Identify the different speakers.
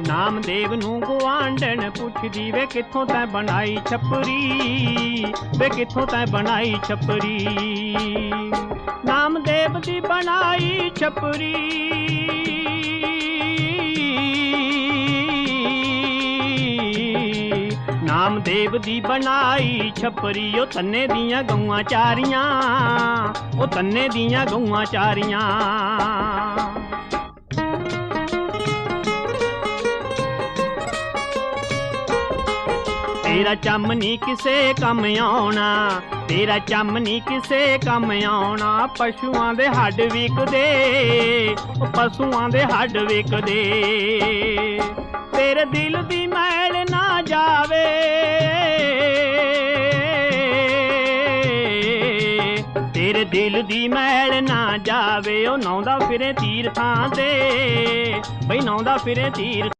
Speaker 1: ਨਾਮਦੇਵ ਨੂੰ ਗਵਾਂਢਣ ਪੁੱਛਦੀ, ਵੇ ਕਿੱਥੋਂ ਤੈਂ ਬਣਾਈ ਛਪਰੀ? ਵੇ ਕਿੱਥੋਂ ਤੈਂ ਬਣਾਈ ਛਪਰੀ? ਨਾਮਦੇਵ ਦੀ ਬਣਾਈ ਛਪਰੀ। ਨਾਮਦੇਵ ਦੀ ਬਣਾਈ ਛਪਰੀ, ਉਹ ਤੰਨੇ ਦੀਆਂ ਗਊਆਂ ਚਾਰੀਆਂ, ਉਹ ਤੰਨੇ ਦੀਆਂ ਗਊਆਂ ਚਾਰੀਆਂ। ਤੇਰਾ ਚੰਮ ਨਹੀਂ ਕਿਸੇ ਕੰਮ ਆਉਣਾ, ਤੇਰਾ ਚੰਮ ਨਹੀਂ ਕਿਸੇ ਕੰਮ ਆਉਣਾ। ਪਸ਼ੂਆਂ ਦੇ ਹੱਡ ਵਿਕਦੇ ਪਸ਼ੂਆਂ ਦੇ ਹੱਡ ਵਿਕਦੇ। ਤੇਰੇ ਦਿਲ ਦੀ ਮੈਲ ਨਾ ਜਾਵੇ। ਤੇਰੇ ਦਿਲ ਦੀ ਮੈਲ ਨਾ ਜਾਵੇ। ਉਹ ਨਾਉਂਦਾ ਫਿਰੇ ਤੀਰਥਾਂ ਤੇ, ਬਈ ਨਾਉਂਦਾ ਫਿਰੇ ਤੀਰ